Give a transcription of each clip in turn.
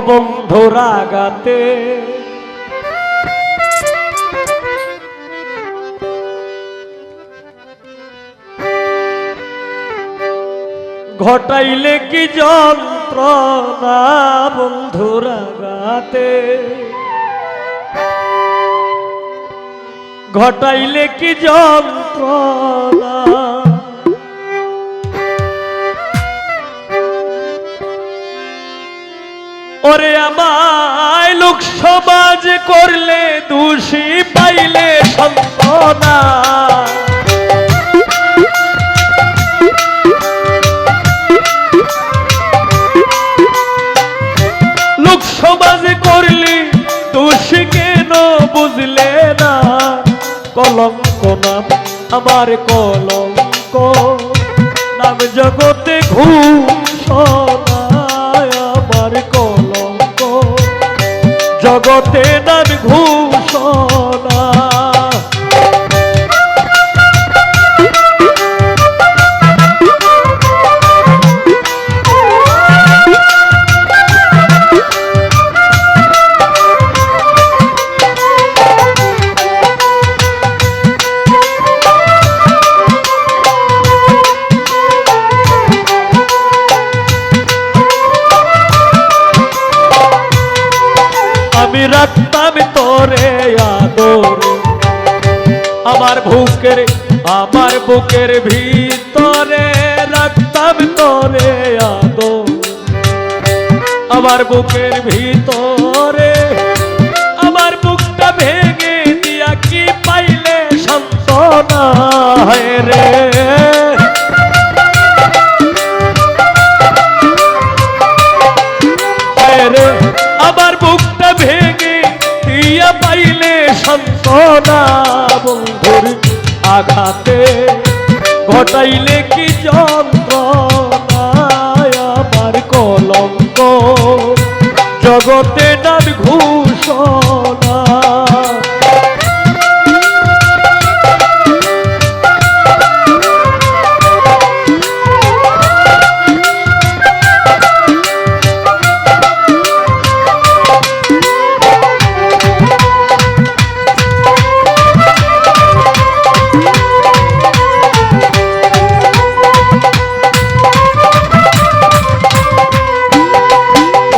বন্ধুরা গাতে ঘটাইলে কি যন্ত্রণা বন্ধুরা গাতে ঘটাইলে কি যন্ত্রণা ওরে আমায় লোক সমাজ করলে দোষী পাইলে সন্তনা লোক সমাজ কলঙ্ক নাম, আমার কলঙ্ক। নাম জগতে ঘুষণায় জগতে নাম ঘুষণা। আমি রাখতাম তোরে আদরে। আমার বুকের আমার বুকের ভিতরে রাখতাম তোরে আদর। আমার বুকের ভিতরে সন্তনা বন্ধুর আঘাতে ঘটাইলে কি যন্ত্রণায় আমার কলঙ্ক? জগতে নার ঘুষণা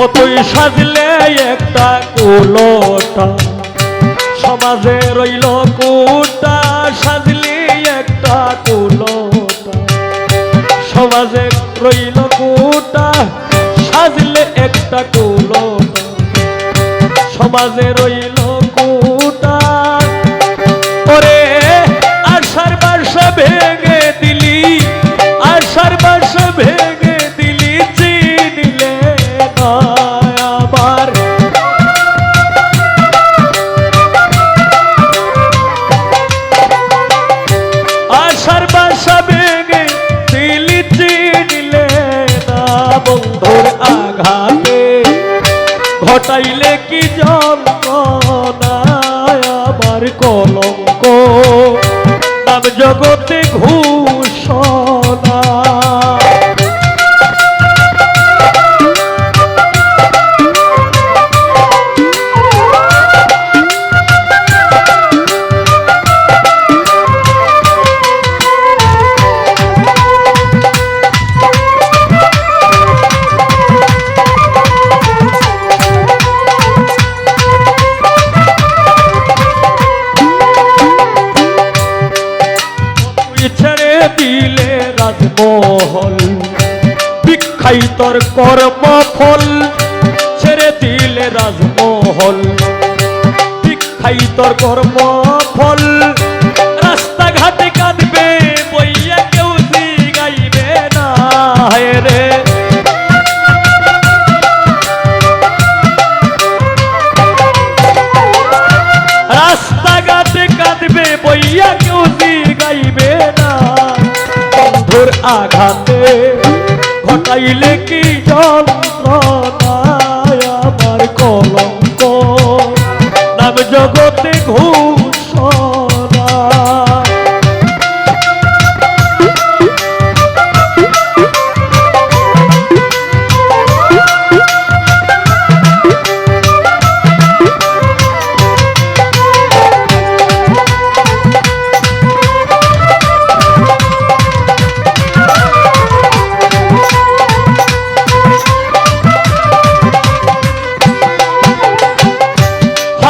কতই সাজলে একটা কুলোটা। সমাজে রইল কুটা সাজলে একটা কুলোটা। সমাজে রইল কুটা সাজলে একটা কুলোটা। সমাজে রইল কুটা ওরে আশার বাসা ভেঙে দিলি আশার বাসা ভেঙে আশার দিলি চিনিলে না বন্ধুর আঘাতে। ঘটাইলে কি যন্ত্রণায় আমার কলঙ্ক? নাম জগতে ঘুষণা রাজমহল বিখাই তোর কর্মফল, ছেড়ে দিলে রাজমহল। বিখাই তোর কর্মফল, রাস্তাঘাটে কাঁদবে, বইয়া কেউ গাইবে না রে। রাস্তাঘাটে কাঁদবে, বইয়া কেউ গাইবে না। বন্ধুর আঘাতে ঘটাইলে কি যন্ত্রণায় আমার কলঙ্ক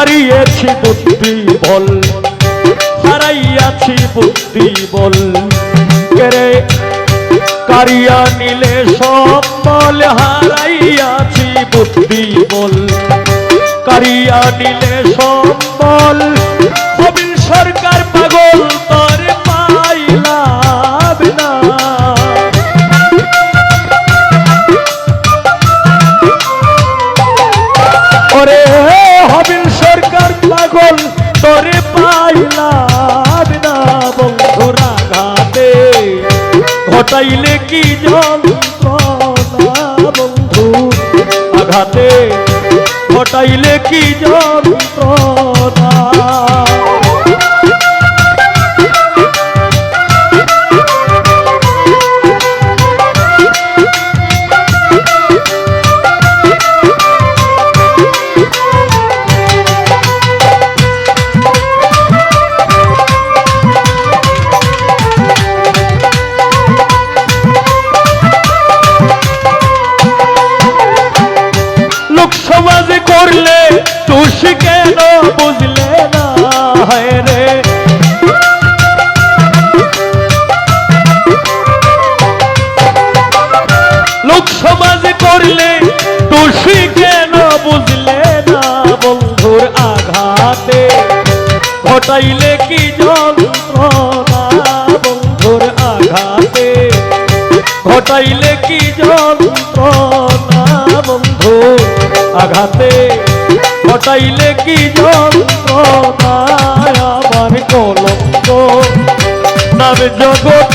হারিয়েছি বুদ্ধি বল, হারাইয়াছি বুদ্ধি বল। কেরে কারিয়া নিলে সব বল, হারাইয়াছি বুদ্ধি বল। কারিয়া নিলে সব বল ঘটাইলে কি বন্ধু আঘাতে ঘটাইলে কি যন্ত্রণা ঘটাইলে কি যন্ত্রণা বন্ধুর আঘাতে? ঘটাইলে কি যন্ত্রণা বন্ধু আঘাতে? ঘটাইলে কি যন্ত্রণা আমার কলঙ্ক? নাম ঘুর